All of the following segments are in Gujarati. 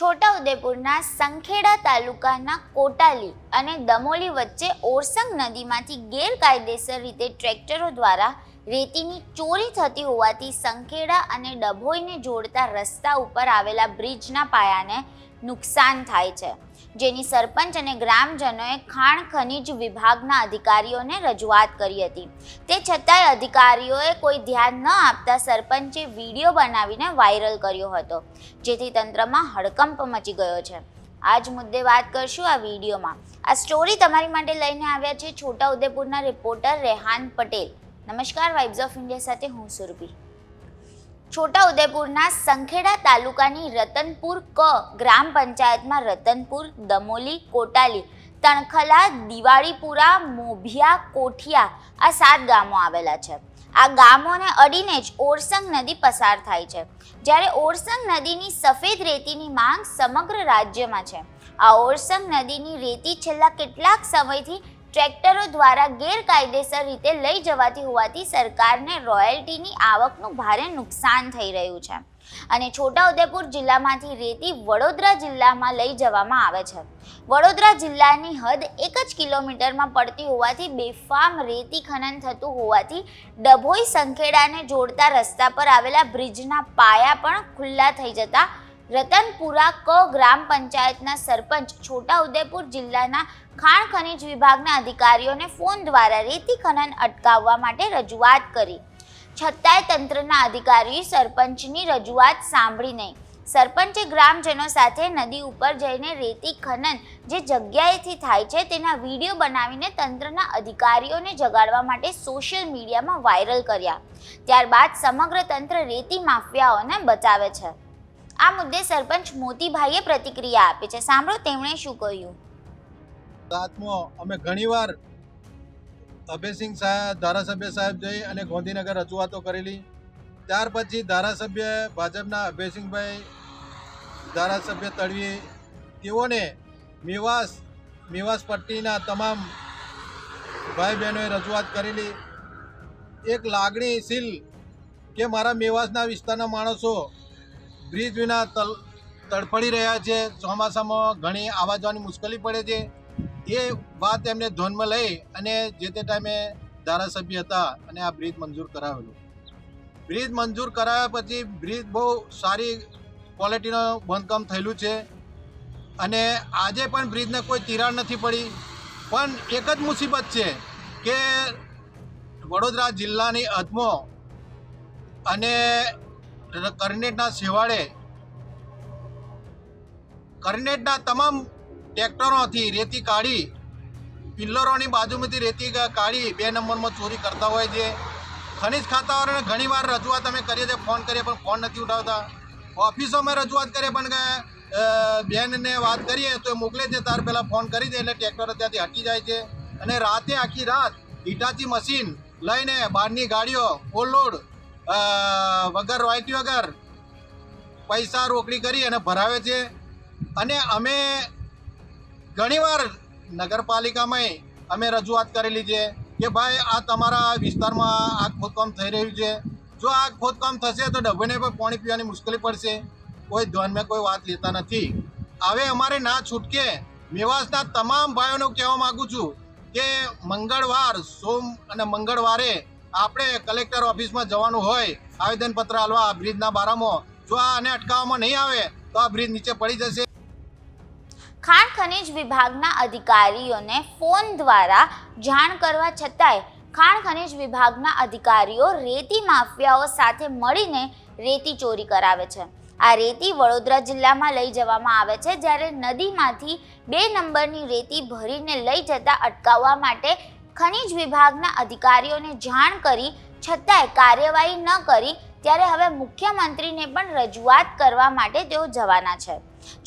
છોટાઉદેપુરના સંખેડા તાલુકાના કોટાલી અને દમોલી વચ્ચે ઓરસંગ નદીમાંથી ગેરકાયદેસર રીતે ટ્રેક્ટરો દ્વારા રેતીની ચોરી થતી હોવાથી સંખેડા અને ડભોઈને જોડતા રસ્તા ઉપર આવેલા બ્રિજના પાયાને નુકસાન થાય છે. જેની સરપંચ અને ગ્રામજનોએ ખાણ ખનિજ વિભાગના અધિકારીઓને રજૂઆત કરી હતી. તે છતાંય અધિકારીઓએ કોઈ ધ્યાન ન આપતા સરપંચે વીડિયો બનાવીને વાયરલ કર્યો હતો, જેથી તંત્રમાં હડકંપ મચી ગયો છે. આ જ મુદ્દે વાત કરશું આ વિડીયોમાં. આ સ્ટોરી તમારી માટે લઈને આવ્યા છે છોટાઉદેપુરના રિપોર્ટર રેહાન પટેલ. નમસ્કાર, વાઇબ્સ ઓફ ઇન્ડિયા સાથે હું સુરભી. છોટાઉદેપુરના સંખેડા તાલુકાની રતનપુર ક ગ્રામ પંચાયતમાં રતનપુર, દમોલી, કોટાલી, તણખલા, દિવાળીપુરા, મોભિયા, કોઠિયા આ સાત ગામો આવેલા છે. આ ગામોને અડીને જ ઓરસંગ નદી પસાર થાય છે. જ્યારે ઓરસંગ નદીની સફેદ રેતીની માંગ સમગ્ર રાજ્યમાં છે. આ ઓરસંગ નદીની રેતી છેલ્લા કેટલાક સમયથી ટ્રેક્ટરો દ્વારા ગેરકાયદેસર રીતે લઈ જવાતી હોવાથી સરકારને રોયલ્ટીની આવકનું ભારે નુકસાન થઈ રહ્યું છે. અને છોટાઉદેપુર જિલ્લામાંથી રેતી વડોદરા જિલ્લામાં લઈ જવામાં આવે છે. વડોદરા જિલ્લાની હદ એક જ કિલોમીટરમાં પડતી હોવાથી બેફામ રેતી ખનન થતું હોવાથી ડભોઈ સંખેડાને જોડતા રસ્તા પર આવેલા બ્રિજના પાયા પણ ખુલ્લા થઈ જતા રતનપુરા ક ગ્રામ પંચાયતના સરપંચ છોટાઉદેપુર જિલ્લાના ખાણ ખનિજ વિભાગના અધિકારીઓને ફોન દ્વારા રેતી ખનન અટકાવવા માટે રજૂઆત કરી. છતાંય તંત્રના અધિકારી સરપંચની રજૂઆત સાંભળી નહીં. સરપંચે ગ્રામજનો સાથે નદી ઉપર જઈને રેતી ખનન જે જગ્યાએથી થાય છે તેના વીડિયો બનાવીને તંત્રના અધિકારીઓને જગાડવા માટે સોશિયલ મીડિયામાં વાયરલ કર્યા. ત્યારબાદ સમગ્ર તંત્ર રેતી માફિયાઓને બચાવે છે. આ મુદ્દે સરપંચ મોતીભાઈએ પ્રતિક્રિયા આપી છે. સાંભળો તેમણે શું કહ્યું. સાતમો અમે ઘણીવાર અભયસિંહ સાહેબ, ધારાસભ્ય સાહેબ જઈ અને ગાંધીનગર રજૂઆતો કરેલી. ત્યાર પછી ધારાસભ્ય ભાજપના અભયસિંહભાઈ ધારાસભ્ય તળવી, તેઓને મેવાસ મેવાસ પટ્ટીના તમામ ભાઈ બહેનોએ રજૂઆત કરેલી. એક લાગણીશીલ કે મારા મેવાસના વિસ્તારના માણસો બ્રિજ વિના તલ, તડફડી રહ્યા છે. ચોમાસામાં ઘણી આવવા જવાની મુશ્કેલી પડે છે. એ વાત એમને ધ્યાનમાં લઈ અને જે તે ટાઈમે ધારાસભ્ય હતા અને આ બ્રિજ મંજૂર કરાવેલું. બ્રિજ મંજૂર કરાવ્યા પછી બ્રિજ બહુ સારી ક્વોલિટીનું બાંધકામ થયેલું છે અને આજે પણ બ્રિજને કોઈ તિરાડ નથી પડી. પણ એક જ મુસીબત છે કે વડોદરા જિલ્લાની હદમાં અને કરનેટના શેવાળે કરનેટના તમામ ટ્રેક્ટરોથી રેતી કાઢી પિલ્લરોની બાજુમાંથી રેતી કાઢી બે નંબરમાં ચોરી કરતા હોય છે. ખનિજ ખાતાવાળાને ઘણીવાર રજૂઆત અમે કરીએ છીએ ફોન કરીએ પણ ફોન નથી ઉઠાવતા. ઓફિસોમાં રજૂઆત કરીએ પણ બેનને વાત કરીએ તો એ મોકલે છે તાર પહેલાં ફોન કરી દે એટલે ટ્રેક્ટર ત્યાંથી હટી જાય છે. અને રાતે આખી રાત હિટાચી મશીન લઈને બહારની ગાડીઓ ઓવરલોડ અ, વગર રોયટી વગર પૈસા રોકડી કરી અને ભરાવે છે. અને અમે ઘણીવાર નગરપાલિકામાં અમે રજૂઆત કરેલી છે કે ભાઈ આ તમારા વિસ્તારમાં આગ ખોદકામ થઈ રહ્યું છે. જો આગ ખોદકામ થશે તો ડબ્બેને પણ પાણી પીવાની મુશ્કેલી પડશે. કોઈ ધ્યાનમાં કોઈ વાત લેતા નથી. હવે અમારે ના છૂટકે મેવાસના તમામ ભાઈઓને કહેવા માગું છું કે મંગળવાર, સોમ અને મંગળવારે આપણે કલેક્ટર ઓફિસમાં જવાનું હોય, આવેદનપત્ર હાલવા આ બ્રિજના બારામાં. જો આને અટકાવવામાં નહીં આવે, તો આ બ્રિજ નીચે પડી જશે. ખાણ ખનીજ વિભાગના અધિકારીઓને ફોન દ્વારા જાણ કરવા છતાંય ખાણ ખનીજ વિભાગના અધિકારીઓ રેતી માફિયાઓ સાથે મળીને રેતી ચોરી કરાવે છે. આ રેતી વડોદરા જિલ્લામાં લઈ જવામાં આવે છે, જ્યારે નદીમાંથી બે નંબરની રેતી ભરીને લઈ જતા અટકાવવા માટે ખનીજ વિભાગના અધિકારીઓને જાણ કરી, છતાંય કાર્યવાહી ન કરી, ત્યારે હવે મુખ્યમંત્રીને પણ રજૂઆત કરવા માટે તેઓ જવાના છે.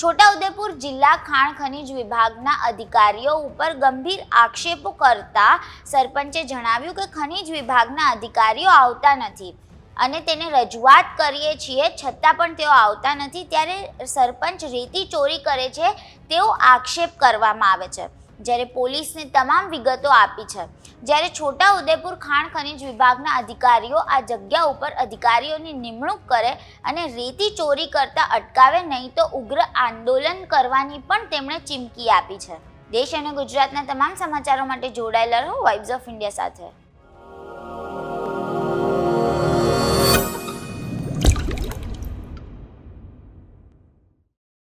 છોટાઉદેપુર જિલ્લા ખાણ ખનીજ વિભાગના અધિકારીઓ ઉપર ગંભીર આક્ષેપો કરતા સરપંચે જણાવ્યું કે ખનીજ વિભાગના અધિકારીઓ આવતા નથી અને તેને રજૂઆત કરીએ છીએ, છતાં પણ તેઓ આવતા નથી, ત્યારે સરપંચ રેતી ચોરી કરે છે તેવો આક્ષેપ કરવામાં આવે છે. જ્યારે પોલીસને તમામ વિગતો આપી છે. જ્યારે છોટા ઉદેપુર ખાણ ખનિજ વિભાગના અધિકારીઓ આ જગ્યા ઉપર અધિકારીઓની નિમણૂક કરે અને રેતી ચોરી કરતા અટકાવે નહીં તો ઉગ્ર આંદોલન કરવાની પણ તેમણે ચીમકી આપી છે. દેશ અને ગુજરાતના તમામ સમાચારો માટે જોડાયેલા રહો. વાઇબ્સ ઓફ ઇન્ડિયા સાથે.